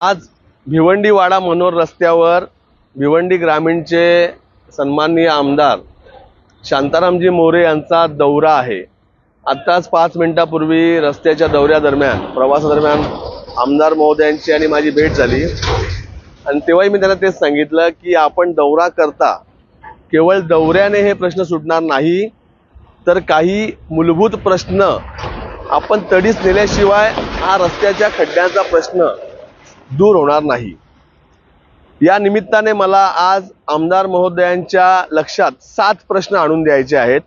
आज भिवंडी वाडा मनोर रस्त्यावर भिवंडी ग्रामीणचे सन्माननीय आमदार शांतारामजी मोरे यांचा दौरा आहे. आत्ताच पाच मिनिटापूर्वी रस्त्याच्या दौऱ्यादरम्यान प्रवासादरम्यान आमदार महोदयांची आणि माझी भेट झाली. आणि तेव्हाही मी त्यांना तेच सांगितलं की आपण दौरा करता केवळ दौऱ्याने हे प्रश्न सुटणार नाही तर काही मूलभूत प्रश्न आपण तडीस नेल्याशिवाय हा रस्त्याच्या खड्ड्यांचा प्रश्न दूर होणार नाही. या निमित्ताने मला आज आमदार महोदयांच्या लक्षात सात प्रश्न आणून द्यायचे आहेत.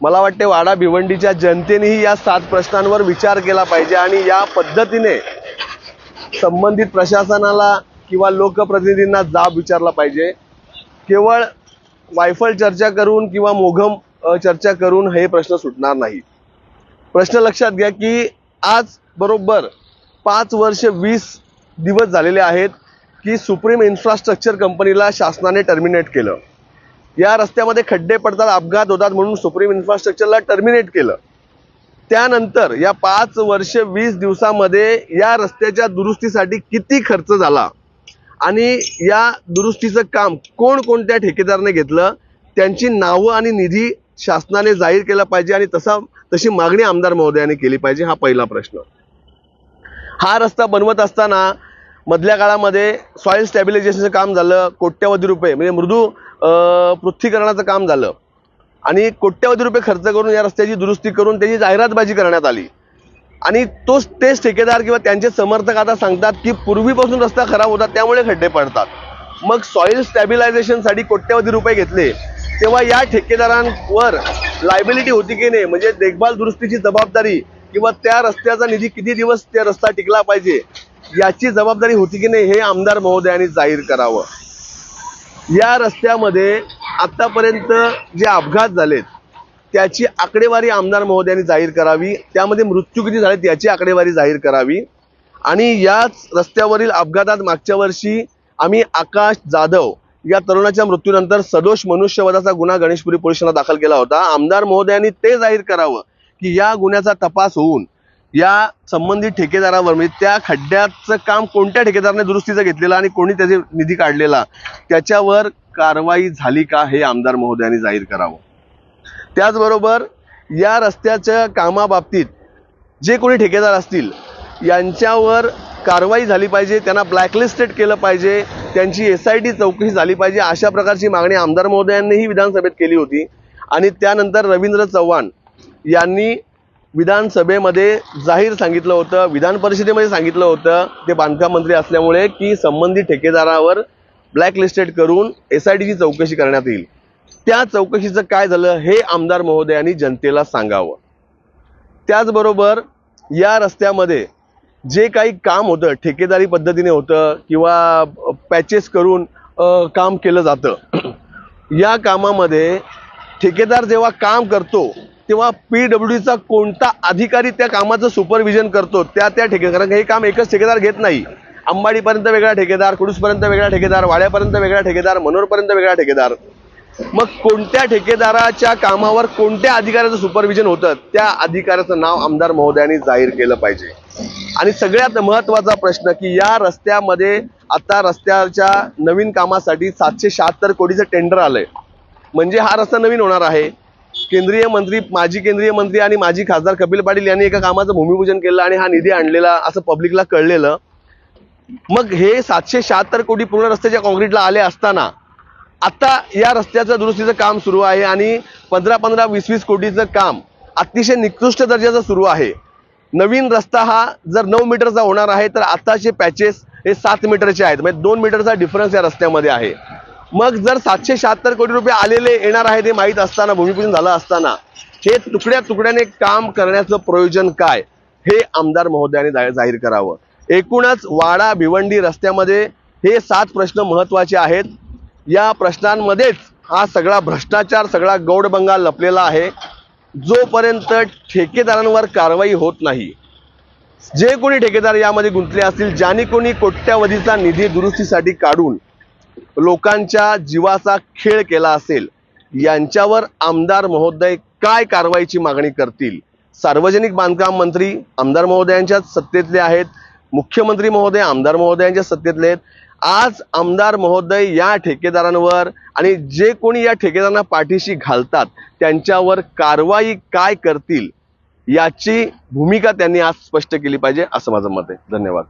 मला वाटते वाडा भिवंडीच्या जनतेनेही या सात प्रश्नांवर विचार केला पाहिजे आणि या पद्धतीने संबंधित प्रशासनाला किंवा लोकप्रतिनिधींना जाब विचारला पाहिजे. केवळ वायफळ चर्चा करून किंवा मोघम चर्चा करून हे प्रश्न सुटणार नाही. प्रश्न लक्षात घ्या की आज बरोबर पाच वर्ष वीस दिवस झालेले आहेत की सुप्रीम इन्फ्रास्ट्रक्चर कंपनीला शासनाने टर्मिनेट केलं. या रस्त्यामध्ये खड्डे पडतात अपघात होतात म्हणून सुप्रीम इन्फ्रास्ट्रक्चरला टर्मिनेट केलं. त्यानंतर या पाच वर्ष वीस दिवसामध्ये या रस्त्याच्या दुरुस्तीसाठी किती खर्च झाला? आणि या दुरुस्तीचं काम कोणकोणत्या ठेकेदाराने घेतलं? त्यांची नावं आणि निधी शासनाने जाहीर केला पाहिजे आणि तसा तशी मागणी आमदार महोदयाने केली पाहिजे हा पहिला प्रश्न. हा रस्ता बनवत असताना मधल्या काळामध्ये सॉईल स्टॅबिलायझेशनचं काम झालं कोट्यवधी रुपये म्हणजे मृदू पृथ्वीकरणाचं काम झालं. आणि कोट्यवधी रुपये खर्च करून या रस्त्याची दुरुस्ती करून त्याची जाहिरातबाजी करण्यात आली. आणि तोच तेच ठेकेदार किंवा त्यांचे समर्थक आता सांगतात की पूर्वीपासून रस्ता खराब होता त्यामुळे खड्डे पडतात. मग सॉईल स्टॅबिलायझेशनसाठी कोट्यवधी रुपये घेतले. तेव्हा या ठेकेदारांवर लायबिलिटी होती की नाही? म्हणजे देखभाल दुरुस्तीची जबाबदारी किंवा त्या रस्त्याचा निधी किती दिवस त्या रस्ता टिकला पाहिजे याची जबाबदारी होती की नाही हे आमदार महोदयांनी जाहीर करावं. या रस्त्यामध्ये आतापर्यंत जे अपघात झालेत त्याची आकडेवारी आमदार महोदयांनी जाहीर करावी त्यामध्ये मृत्यू किती झालेत याची आकडेवारी जाहीर करावी आणि याच रस्त्यावरील अपघातात मागच्या वर्षी आम्ही आकाश जाधव या तरुणाच्या मृत्यूनंतर सदोष मनुष्यवधाचा गुन्हा गणेशपुरी पोलिसांना दाखल केला होता. आमदार महोदयांनी ते जाहीर करावं. की या गुन्ह्याचा तपास होऊन या संबंधित ठेकेदारावर म्हणजे त्या खड्ड्याचं काम कोणत्या ठेकेदाराने दुरुस्तीचं घेतलेलं आणि कोणी त्याचे निधी काढलेला त्याच्यावर कारवाई झाली का हे आमदार महोदयांनी जाहीर करावं. त्याचबरोबर या रस्त्याच्या कामाबाबतीत जे कोणी ठेकेदार असतील यांच्यावर कारवाई झाली पाहिजे त्यांना ब्लॅकलिस्टेड केलं पाहिजे त्यांची एस आय टी चौकशी झाली पाहिजे अशा प्रकारची मागणी आमदार महोदयांनीही विधानसभेत केली होती. आणि त्यानंतर रवींद्र चव्हाण यांनी विधानसभेमध्ये जाहीर सांगितलं होतं विधान परिषदेमध्ये सांगितलं होतं ते बांधकाम मंत्री असल्यामुळे की संबंधित ठेकेदारावर ब्लॅकलिस्टेड करून एस आय टीची चौकशी करण्यात येईल. त्या चौकशीचं काय झालं हे आमदार महोदयांनी जनतेला सांगावं. त्याचबरोबर या रस्त्यामध्ये जे काही काम होतं ठेकेदारी पद्धतीने होतं किंवा पॅचेस करून काम केलं जातं या कामामध्ये ठेकेदार जेव्हा काम करतो तेव्हा पी डब्ल्यूडीचा कोणता अधिकारी त्या कामाचं सुपरविजन करतो त्या त्या ठेकेदार कारण हे काम एकच ठेकेदार घेत नाही. अंबाडीपर्यंत वेगळा ठेकेदार कुडूसपर्यंत वेगळा ठेकेदार वाड्यापर्यंत वेगळा ठेकेदार मनोरपर्यंत वेगळा ठेकेदार. मग कोणत्या ठेकेदाराच्या कामावर कोणत्या अधिकाऱ्याचं सुपरविजन होतं त्या अधिकाऱ्याचं नाव आमदार महोदयांनी जाहीर केलं पाहिजे. आणि सगळ्यात महत्त्वाचा प्रश्न की या रस्त्यामध्ये आता रस्त्याच्या नवीन कामासाठी सातशे शहात्तर कोटीचं टेंडर आलंय. म्हणजे हा रस्ता नवीन होणार आहे. केंद्रीय मंत्री माजी केंद्रीय मंत्री आणि माजी खासदार कपिल पाटील यांनी एका कामाचं भूमिपूजन केलं आणि हा निधी आणलेला असं पब्लिकला कळलेलं. मग हे सातशे शहात्तर कोटी पूर्ण रस्त्याच्या कॉन्क्रीटला आले असताना आता या रस्त्याचं दुरुस्तीचं काम सुरू आहे आणि पंधरा पंधरा वीस वीस कोटीचं काम अतिशय निकृष्ट दर्जाचं सुरू आहे. नवीन रस्ता हा जर नऊ मीटरचा होणार आहे तर आताचे पॅचेस हे सात मीटरचे आहेत. म्हणजे दोन मीटरचा डिफरन्स या रस्त्यामध्ये आहे. मग जर सातशे शहात्तर कोटी रुपये आलेले येणार आहे ते माहीत असताना भूमिपूजन झालं असताना हे तुकड्या तुकड्याने काम करण्याचं प्रयोजन काय? हे आमदार महोदयाने जा- जाहीर करावं. एकूणच वाडा भिवंडी रस्त्यामध्ये हे सात प्रश्न महत्त्वाचे आहेत. या प्रश्नांमध्येच हा सगळा भ्रष्टाचार सगळा गौडबंगाल लपलेला आहे. जोपर्यंत ठेकेदारांवर कारवाई होत नाही जे कोणी ठेकेदार यामध्ये गुंतले असतील ज्यांनी कोणी कोट्यावधीचा निधी दुरुस्तीसाठी काढून लोकांच्या जीवाचा खेळ केला असेल यांच्यावर आमदार महोदय काय कारवाईची मागणी करतील? सार्वजनिक बांधकाम मंत्री आमदार महोदयांच्याच सत्तेतले आहेत मुख्यमंत्री महोदय आमदार महोदयांच्या सत्तेतले आहेत. आज आमदार महोदय या ठेकेदारांवर आणि जे कोणी या ठेकेदारांना पाठीशी घालतात त्यांच्यावर कारवाई काय करतील याची भूमिका त्यांनी आज स्पष्ट केली पाहिजे असं माझं मत आहे. धन्यवाद.